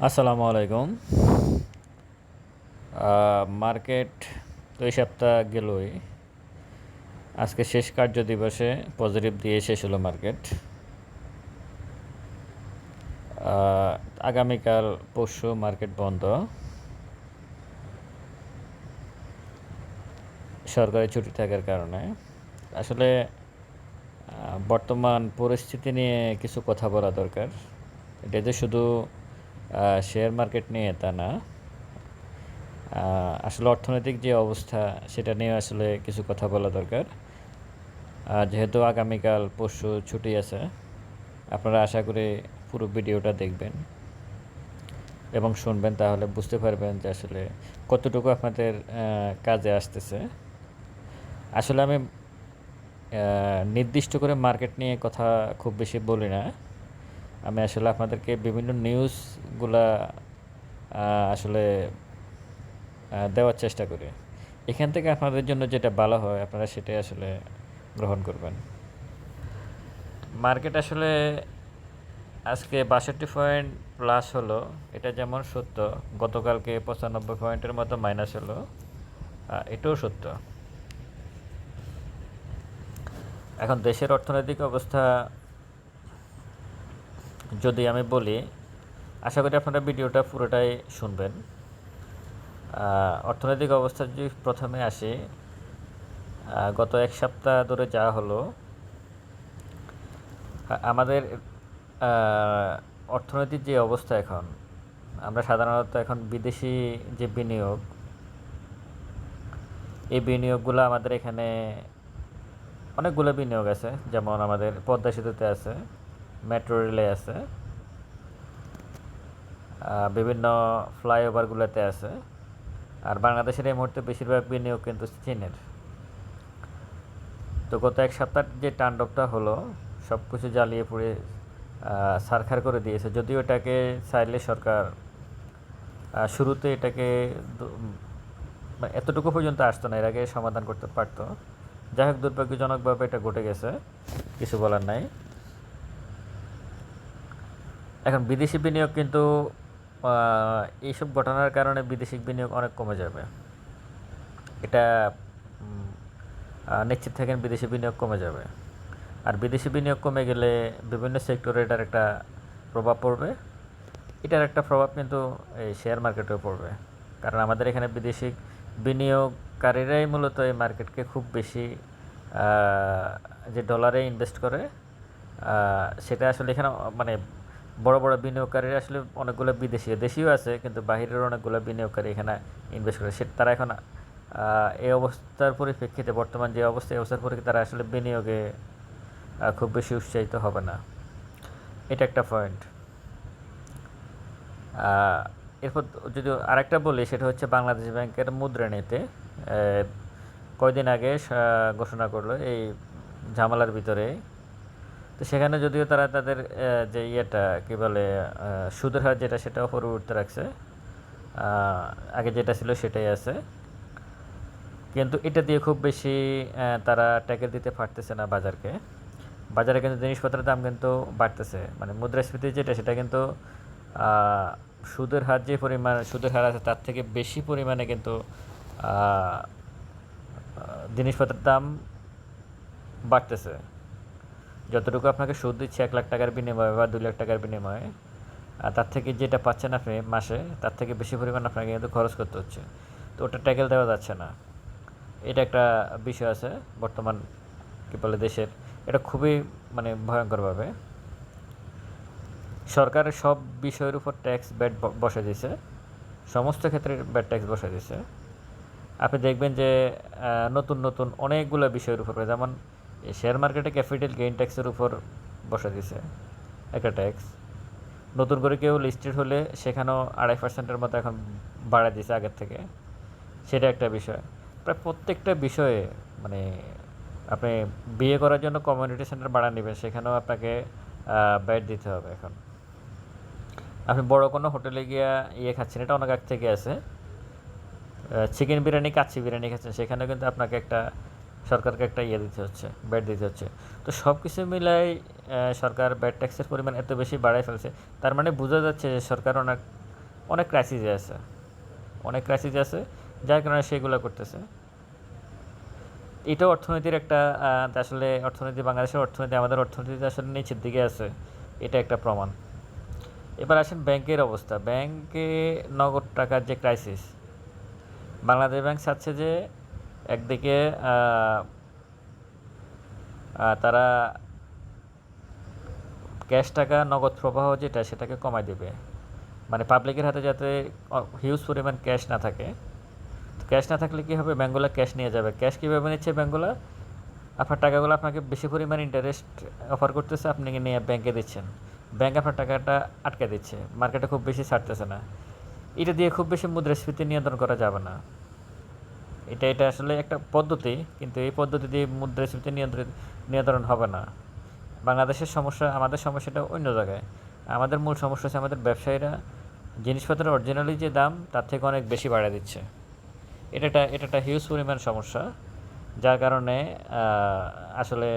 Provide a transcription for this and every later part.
আসসালামু আলাইকুম। মার্কেট তো এই সপ্তাহ গেলই। আজকে শেষ কার্য দিবসে পজিটিভ দিয়ে শেষ হলো মার্কেট। আগামীকাল পরশু মার্কেট বন্ধ। সরকারি ছুটি থাকার কারণে। আসলে বর্তমান পরিস্থিতি নিয়ে কিছু কথা বলা দরকার। এটা যে শুধু শেয়ার মার্কেট নিয়ে তা না। আসলে অর্থনৈতিক যে অবস্থা, সেটা নিয়ে আসলে কিছু কথা বলা দরকার। যেহেতু আগামীকাল পরশু ছুটি আছে, আপনারা আশা করি পুরো ভিডিওটা দেখবেন। এবং শুনবেন, তাহলে বুঝতে পারবেন যে আসলে কতটুকু আপনাদের কাজে আসতেছে। আসলে আমি নির্দিষ্ট করে মার্কেট নিয়ে কথা খুব বেশি বলি না। আমি আসলে আপনাদেরকে বিভিন্ন নিউজগুলা আসলে দেওয়ার চেষ্টা করি। এখান থেকে আপনাদের জন্য যেটা ভালো হয়, আপনারা সেটাই আসলে গ্রহণ করবেন। মার্কেট আসলে আজকে বাষট্টি পয়েন্ট প্লাস হলো। এটা যেমন সত্য, গতকালকে পঁচানব্বই পয়েন্টের মতো মাইনাস হলো। এটাও সত্য। এখন দেশের অর্থনৈতিক অবস্থা যদি আমি বলি, আশা করি আপনারা ভিডিওটা পুরোটাই শুনবেন। অর্থনৈতিক অবস্থা যদি প্রথমে আসে গত এক সপ্তাহ ধরে যা হলো, আমাদের অর্থনৈতিক যে অবস্থা এখন, আমরা সাধারণত এখন বিদেশি যে বিনিয়োগ, এই বিনিয়োগগুলো আমাদের এখানে অনেকগুলো বিনিয়োগ আছে। যেমন আমাদের পদ্মা সেতুতে আছে মেট্রো রেলে আছে। বিভিন্ন ফ্লাইওভারগুলোতে আছে। আর বাংলাদেশের এই মুহূর্তে বেশিরভাগ বিনিয়োগ কিন্তু চীনের। তো গত এক সপ্তাহ যে তাণ্ডবটা হলো সব কিছু জ্বালিয়ে পুড়ে আহ, ছারখার করে দিয়েছে। যদিও এটাকে চাইলে সরকার শুরুতে এটাকে মানে এতটুকু পর্যন্ত আসতো না এর আগে সমাধান করতে পারতো। যাই হোক দুর্ভাগ্যজনকভাবে এটা ঘটে গেছে কিছু বলার নাই। এখন বিদেশি বিনিয়োগ কিন্তু এইসব ঘটনার কারণে বিদেশি বিনিয়োগ অনেক কমে যাবে। এটা নিশ্চিত থাকেন বিদেশি বিনিয়োগ কমে যাবে। আর বিদেশি বিনিয়োগ কমে গেলে বিভিন্ন সেক্টরে এটার একটা প্রভাব পড়বে। এটার একটা প্রভাব কিন্তু এই শেয়ার মার্কেটেও পড়বে। কারণ আমাদের এখানে বিদেশি বিনিয়োগকারীরাই মূলত এই মার্কেটকে খুব বেশি যে ডলারে ইনভেস্ট করে সেটা আসলে এখানে মানে বড় বড় বিনিয়োগকারীরা আসলে অনেকগুলো বিদেশি, দেশিও আছে, কিন্তু বাহিরের অনেকগুলো বিনিয়োগকারী এখানে ইনভেস্ট করে। সে তারা এখন এই অবস্থার পরিপ্রেক্ষিতে, বর্তমান যে অবস্থা, এই অবস্থার পরিপ্রেক্ষিতে তারা আসলে বিনিয়োগে খুব বেশি উৎসাহিত হবে না। এটা একটা পয়েন্ট এরপর যদি আরেকটা বলি, সেটা হচ্ছে বাংলাদেশ ব্যাংকের মুদ্রানীতি কয়দিন আগে ঘোষণা করল এই ঝামেলার ভিতরে তো সেখানে যদিও তারা তাদের যে ইয়েটা, কী বলে সুদের হার যেটা, সেটা উপরে উঠতে রাখছে। আগে যেটা ছিল সেটাই আছে। কিন্তু এটা দিয়ে খুব বেশি তারা ট্যাকেল দিতে পারতেছে না বাজারকে। বাজারে কিন্তু জিনিসপত্রের দাম কিন্তু বাড়তেছে। মানে মুদ্রাস্ফীতি যেটা, সেটা কিন্তু সুদের হার যে পরিমাণ, সুদের হার আছে তার থেকে বেশি পরিমাণে কিন্তু জিনিসপত্রের দাম বাড়তেছে। যতটুকু আপনাকে সুদ দিচ্ছে, এক লাখ টাকার বিনিময়ে বা দুই লাখ টাকার বিনিময়ে, আর তার থেকে যেটা পাচ্ছেন আপনি মাসে, তার থেকে বেশি পরিমাণ আপনাকে কিন্তু খরচ করতে হচ্ছে। তো ওটা ট্যাকেল দেওয়া যাচ্ছে না। এটা একটা বিষয় আছে বর্তমান, কী বলে, দেশের। এটা খুবই মানে ভয়ঙ্করভাবে। সরকার সব বিষয়ের উপর ট্যাক্স ব্যাট বসে দিয়েছে। সমস্ত ক্ষেত্রে ব্যাট ট্যাক্স বসে দিয়েছে। আপনি দেখবেন যে নতুন নতুন অনেকগুলো বিষয়ের উপর, যেমন এই শেয়ার মার্কেটে ক্যাপিটাল গেইন ট্যাক্সের উপর বসে দিছে, একটা ট্যাক্স নতুন করে কেউ লিস্টেড হলে সেখানেও আড়াই পার্সেন্টের মতো এখন বাড়া দিছে আগের থেকে। সেটা একটা বিষয়। প্রায় প্রত্যেকটা বিষয়ে মানে আপনি বিয়ে করার জন্য কমিউনিটি সেন্টার ভাড়া নেবেন, সেখানেও আপনাকে ব্যাট দিতে হবে এখন। আপনি বড় কোনো হোটেলে গিয়া ইয়ে খাচ্ছেন, এটা অনেক আগ থেকে আছে। চিকেন বিরিয়ানি, কাচ্চি বিরিয়ানি খাচ্ছেন, সেখানেও কিন্তু আপনাকে একটা সরকারকে একটা ইয়ে দিতে হচ্ছে ব্যাট দিতে হচ্ছে। তো সব কিছু মিলাই সরকার ব্যাট ট্যাক্সের পরিমাণ এত বেশি বাড়ায় ফেলছে, তার মানে বোঝা যাচ্ছে যে সরকার অনেক অনেক ক্রাইসিসে আছে। অনেক ক্রাইসিস আছে, যার কারণে সেগুলো করতেছে। এটাও অর্থনীতির একটা আসলে অর্থনীতি, বাংলাদেশের অর্থনীতি, আমাদের অর্থনীতি আসলে নিচের দিকে আছে, এটা একটা প্রমাণ। এবার আসেন ব্যাংকের অবস্থা। ব্যাংকে নগদ টাকার যে ক্রাইসিস বাংলাদেশ ব্যাংক চাচ্ছে যে একদিকে তারা ক্যাশ টাকা, নগদ প্রবাহ যেটা, সেটাকে কমায় দেবে। মানে পাবলিকের হাতে যাতে হিউজ পরিমাণ ক্যাশ না থাকে। ক্যাশ না থাকলে কী হবে? ব্যাঙ্কগুলো ক্যাশ নিয়ে যাবে। ক্যাশ কীভাবে নিচ্ছে ব্যাঙ্কগুলো আপনার টাকাগুলো আপনাকে বেশি পরিমাণ ইন্টারেস্ট অফার করতেছে, আপনি নিয়ে ব্যাংকে দিচ্ছেন? ব্যাংক আপনার টাকাটা আটকে দিচ্ছে। মার্কেটে খুব বেশি ছাড়তেছে না। এটা দিয়ে খুব বেশি মুদ্রাস্ফীতি নিয়ন্ত্রণ করা যাবে না। এটা এটা আসলে একটা পদ্ধতি, কিন্তু এই পদ্ধতি দিয়ে মুদ্রাস্ফীতি নিয়ন্ত্রিত, নিয়ন্ত্রণ হবে না। বাংলাদেশের সমস্যা, আমাদের সমস্যাটা অন্য জায়গায়। আমাদের মূল সমস্যা হচ্ছে আমাদের ব্যবসায়ীরা জিনিসপত্রের অরিজিনালি যে দাম, তার থেকে অনেক বেশি বাড়িয়ে দিচ্ছে। এটা এটা একটা হিউজ পরিমাণ সমস্যা, যার কারণে আসলে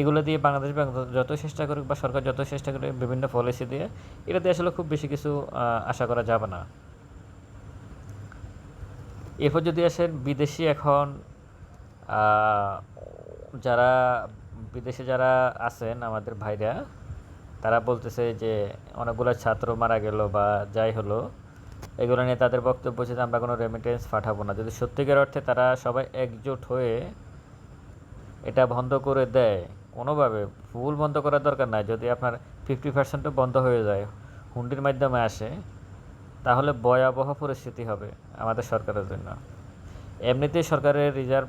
এগুলো দিয়ে বাংলাদেশ ব্যাংক যত চেষ্টা করুক বা সরকার যত চেষ্টা করে বিভিন্ন পলিসি দিয়ে, এটাতে আসলে খুব বেশি কিছু আশা করা যাবে না। এরপর যদি আসেন, বিদেশি এখন যারা বিদেশে যারা আছেন আমাদের ভাইরা, তারা বলতেছে যে অনেকগুলো ছাত্র মারা গেল বা যাই হলো, এগুলো নিয়ে তাদের বক্তব্য যে আমরা কোনো রেমিটেন্স পাঠাবো না। যদি সত্যিকার অর্থে তারা সবাই একজোট হয়ে এটা বন্ধ করে দেয়, কোনোভাবে ফুল বন্ধ করার দরকার নাই। যদি আপনার ফিফটি পার্সেন্টও বন্ধ হয়ে যায়, হুন্ডির মাধ্যমে আসে তাহলে ভয়াবহ পরিস্থিতি হবে আমাদের সরকারের জন্য। এমনিতেই সরকারের রিজার্ভ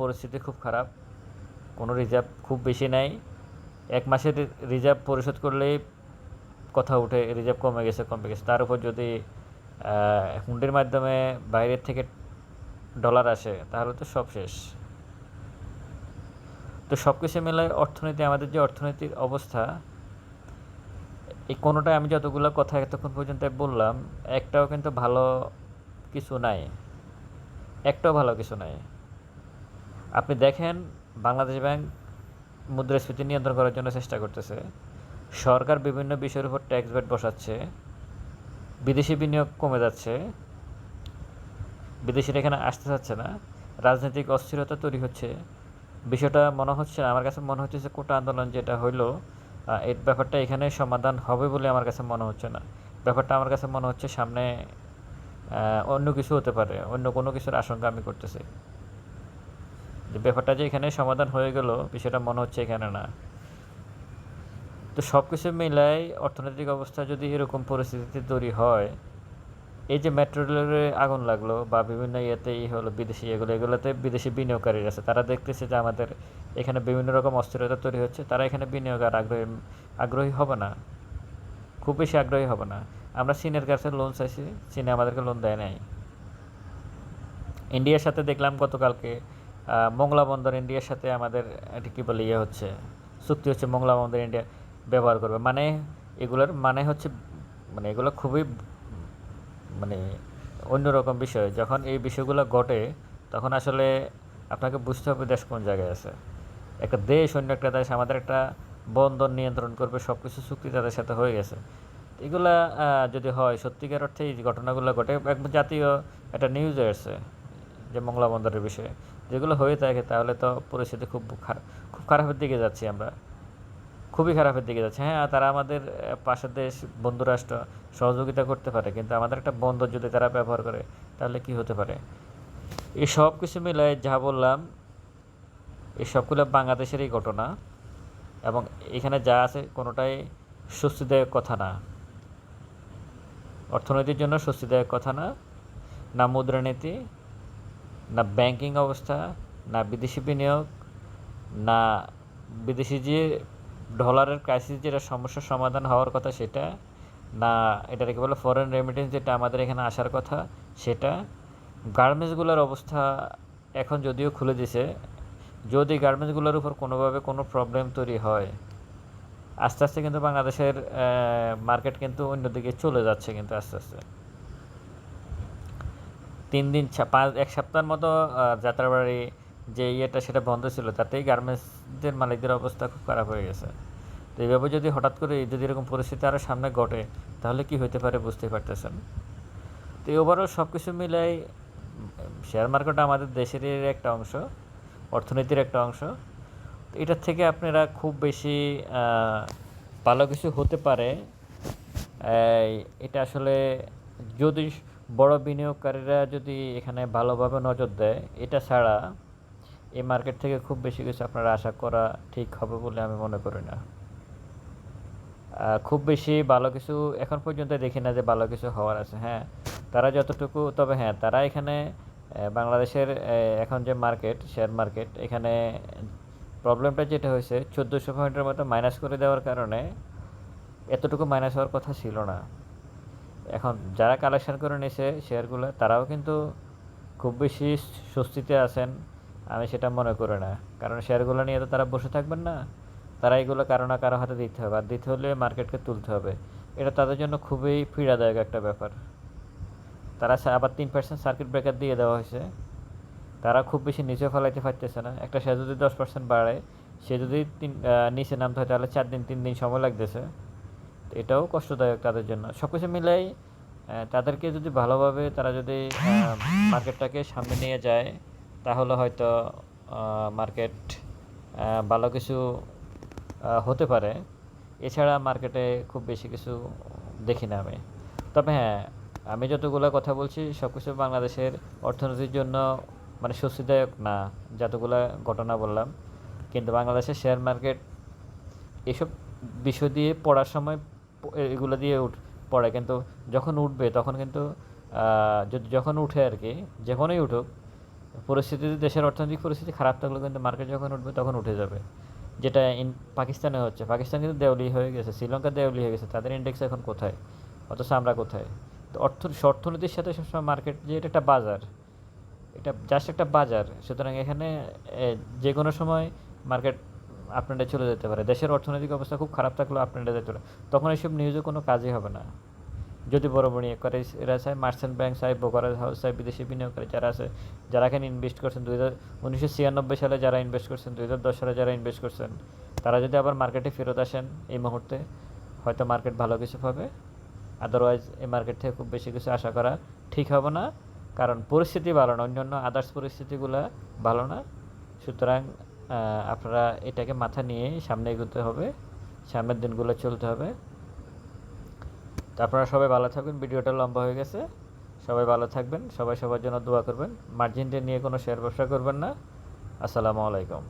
পরিস্থিতি খুব খারাপ। কোনো রিজার্ভ খুব বেশি নাই। এক মাসের রিজার্ভ পরিশোধ করলেই কথা উঠে রিজার্ভ কমে গেছে কমে গেছে। তার উপর যদি হুন্ডির মাধ্যমে বাইরের থেকে ডলার আসে, তাহলে তো সব শেষ। তো সব কিছু মিলায় অর্থনীতি, আমাদের যে অর্থনীতির অবস্থা এই কোনোটাই আমি যতগুলো কথা এতক্ষণ পর্যন্ত বললাম, একটাও কিন্তু ভালো কিছু নাই। একটাও ভালো কিছু নাই। আপনি দেখেন, বাংলাদেশ ব্যাংক মুদ্রাস্ফীতি নিয়ন্ত্রণ করার জন্য চেষ্টা করতেছে। সরকার বিভিন্ন বিষয়ের উপর ট্যাক্স ব্যাট বসাচ্ছে। বিদেশি বিনিয়োগ কমে যাচ্ছে। বিদেশিরা এখানে আসতে চাচ্ছে না। রাজনৈতিক অস্থিরতা তৈরি হচ্ছে। বিষয়টা মনে হচ্ছে আমার কাছে মনে হচ্ছে যে কোটা আন্দোলন যেটা হইল এই ব্যাপারটা এখানে সমাধান হবে বলে আমার কাছে মনে হচ্ছে না। ব্যাপারটা আমার কাছে মনে হচ্ছে সামনে অন্য কিছু হতে পারে, অন্য কোনো কিছুর আশঙ্কা আমি করতেছি। যে ব্যাপারটা যে এখানে সমাধান হয়ে গেল, বিষয়টা মনে হচ্ছে এখানে না। তো সব কিছু মিলাই অর্থনৈতিক অবস্থা যদি এরকম পরিস্থিতিতে তৈরি হয় এই যে মেট্রো রেলের আগুন লাগল বা বিভিন্ন ইয়েতে ই হলো, বিদেশি এগুলো, এগুলোতে বিদেশি বিনিয়োগকারীরা আছে। তারা দেখতেছে যে আমাদের এখানে বিভিন্ন রকম অস্থিরতা তৈরি হচ্ছে। তারা এখানে বিনিয়োগ আর আগ্রহী আগ্রহী হবে না। খুব বেশি আগ্রহী হবে না। আমরা চীনের কাছে লোন চাইছি, চীনে আমাদেরকে লোন দেয় নাই। ইন্ডিয়ার সাথে দেখলাম গতকালকে মোংলা বন্দর ইন্ডিয়ার সাথে আমাদের এটি কী বলে ইয়ে হচ্ছে, চুক্তি হচ্ছে মোংলা বন্দর ইন্ডিয়া ব্যবহার করবে। মানে এগুলোর মানে হচ্ছে মানে এগুলো খুবই মানে অন্যরকম বিষয়। যখন এই বিষয়গুলো ঘটে, তখন আসলে আপনাকে বুঝতে হবে দেশ কোন জায়গায় আছে। একটা দেশ, অন্য একটা দেশ, আমাদের একটা বন্দর নিয়ন্ত্রণ করবে সব কিছু চুক্তি তাদের সাথে হয়ে গেছে। এগুলা যদি হয়, সত্যিকার অর্থে এই ঘটনাগুলো ঘটে, একদম জাতীয় একটা নিউজ আসছে, যে মংলা বন্দরের বিষয়ে। যেগুলো হয়ে থাকে, তাহলে তো পরিস্থিতি খুব খারাপ খুব খারাপের দিকে যাচ্ছি আমরা। খুবই খারাপের দিকে যাচ্ছে। হ্যাঁ তারা আমাদের পাশের দেশ বন্ধুরাষ্ট্র সহযোগিতা করতে পারে, কিন্তু আমাদের একটা বন্দর যদি তারা ব্যবহার করে, তাহলে কি হতে পারে? এই সব কিছু মিলায় যা বললাম, এই সবগুলো বাংলাদেশেরই ঘটনা এবং এখানে যা আছে কোনোটাই স্বস্তিদায়ক কথা না। অর্থনীতির জন্য স্বস্তিদায়ক কথা না না মুদ্রানীতি না ব্যাংকিং অবস্থা, না বিদেশি বিনিয়োগ, না বিদেশি যে ডলারের ক্রাইসিস যেটা সমস্যার সমাধান হওয়ার কথা সেটা, না, এটা এটাকে বলে ফরেন রেমিটেন্স যেটা আমাদের এখানে আসার কথা সেটা। গার্মেন্টসগুলোর অবস্থা এখন যদিও খুলে দিছে, যদি গার্মেন্টসগুলোর উপর কোনোভাবে কোনো প্রবলেম তৈরি হয়, আস্তে আস্তে কিন্তু বাংলাদেশের মার্কেট কিন্তু অন্যদিকে চলে যাচ্ছে কিন্তু আস্তে আস্তে। তিন দিন পাঁচ, এক সপ্তাহের মতো যাত্রাবাড়ি যে ইয়েটা সেটা বন্ধ ছিল, তাতেই গার্মেন্টসদের মালিকদের অবস্থা খুব খারাপ হয়ে গেছে। তো এইভাবে যদি হঠাৎ করে যদি এরকম পরিস্থিতি আরও সামনে ঘটে, তাহলে কি হতে পারে বুঝতে পারতেছেন? তো ওভারঅল সব কিছু মিলাই শেয়ার মার্কেট আমাদের দেশের একটা অংশ, অর্থনীতির একটা অংশ। তো এটার থেকে আপনারা খুব বেশি ভালো কিছু হতে পারে। এটা আসলে যদি বড় বিনিয়োগকারীরা যদি এখানে ভালোভাবে নজর দেয়, এটা ছাড়া এই মার্কেট থেকে খুব বেশি কিছু আপনারা আশা করা ঠিক হবে বলে আমি মনে করি না। খুব বেশি ভালো কিছু এখন পর্যন্ত দেখি না যে ভালো কিছু হওয়ার আছে হ্যাঁ। তারা যতটুকু, তবে হ্যাঁ তারা এখানে বাংলাদেশের এখন যে মার্কেট শেয়ার মার্কেট এখানে প্রবলেমটা যেটা হয়েছে, চোদ্দোশো পয়েন্টের মতো মাইনাস করে দেওয়ার কারণে এতটুকু মাইনাস হওয়ার কথা ছিল না। এখন যারা কালেকশন করে নিয়েছে শেয়ারগুলো তারাও কিন্তু খুব বেশি স্বস্তিতে আছেন। আমি সেটা মনে করি না। কারণ শেয়ারগুলো নিয়ে তো তারা বসে থাকবেন না। তারা এগুলো কারও না কারও হাতে দিতে হবে। আর দিতে হলে মার্কেটকে তুলতে হবে। এটা তাদের জন্য খুবই পীড়াদায়ক একটা ব্যাপার। তারা আবার তিন পার্সেন্ট সার্কিট ব্রেকার দিয়ে দেওয়া হয়েছে। তারা খুব বেশি নিচে ফেলাইতে পারতেছে না। একটা শেয়ার যদি দশ পার্সেন্ট বাড়ে সে যদি তিন নিচে নামতে হয়, তাহলে চার দিন, তিন দিন সময় লাগতেছে। এটাও কষ্টদায়ক তাদের জন্য। সব কিছু মিলাই তাদেরকে যদি ভালোভাবে তারা যদি মার্কেটটাকে সামনে নিয়ে যায় তাহলে হয়তো মার্কেট ভালো কিছু হতে পারে। এছাড়া মার্কেটে খুব বেশি কিছু দেখি না আমি। তবে হ্যাঁ আমি যতগুলো কথা বলছি সব কিছু বাংলাদেশের অর্থনীতির জন্য মানে স্বস্তিদায়ক না, যতগুলো ঘটনা বললাম। কিন্তু বাংলাদেশের শেয়ার মার্কেট এসব বিষয় দিয়ে পড়ার সময় এগুলো দিয়ে উঠ, পড়ে। কিন্তু যখন উঠবে, তখন কিন্তু যদি যখন উঠে আর কি, যখনই উঠুক পরিস্থিতি দেশের অর্থনৈতিক পরিস্থিতি খারাপ থাকলে, কিন্তু মার্কেট যখন উঠবে তখন উঠে যাবে। যেটা ইন পাকিস্তানে হচ্ছে। পাকিস্তান কিন্তু দেউলি হয়ে গেছে, শ্রীলঙ্কা দেউলি হয়ে গেছে। তাদের ইন্ডেক্স এখন কোথায়? অথচ আমরা কোথায়? তো অর্থ, অর্থনীতির সাথে সবসময় মার্কেট যে এটা একটা বাজার, এটা জাস্ট একটা বাজার। সুতরাং এখানে যে কোনো সময় মার্কেট আপনাদের চলে যেতে পারে। দেশের অর্থনৈতিক অবস্থা খুব খারাপ থাকলেও আপনাদের যেতে পারে। তখন এইসব নিউজে কোনো কাজই হবে না। যদি বড় বড় এরা চায় মার্চেন্ট ব্যাংক চায় ব্রোকারেজ হাউস চায় বিদেশি বিনিয়োগকারী যারা আছে, যারা এখানে ইনভেস্ট করছেন, দুই হাজার উনিশশো ছিয়ানব্বই সালে যারা ইনভেস্ট করছেন, দুই হাজার দশ সালে যারা ইনভেস্ট করছেন, তারা যদি আবার মার্কেটে ফেরত আসেন, এই মুহূর্তে হয়তো মার্কেট ভালো কিছু পাবে। আদারওয়াইজ এই মার্কেট থেকে খুব বেশি কিছু আশা করা ঠিক হবে না, কারণ পরিস্থিতি ভালো না, অন্যান্য আদার্স পরিস্থিতিগুলো ভালো না। সুতরাং আপনারা এটাকে মাথা নিয়ে সামনে এগোতে হবে, সামনের দিনগুলো চলতে হবে। তো আপনারা সবাই ভালো থাকবেন, ভিডিওটা লম্বা হয়ে গেছে। সবাই ভালো থাকবেন, সবাই সবার জন্য দোয়া করবেন। মার্জিনটা নিয়ে কোনো শেয়ার ব্যবসা করবেন না। আসসালামু আলাইকুম।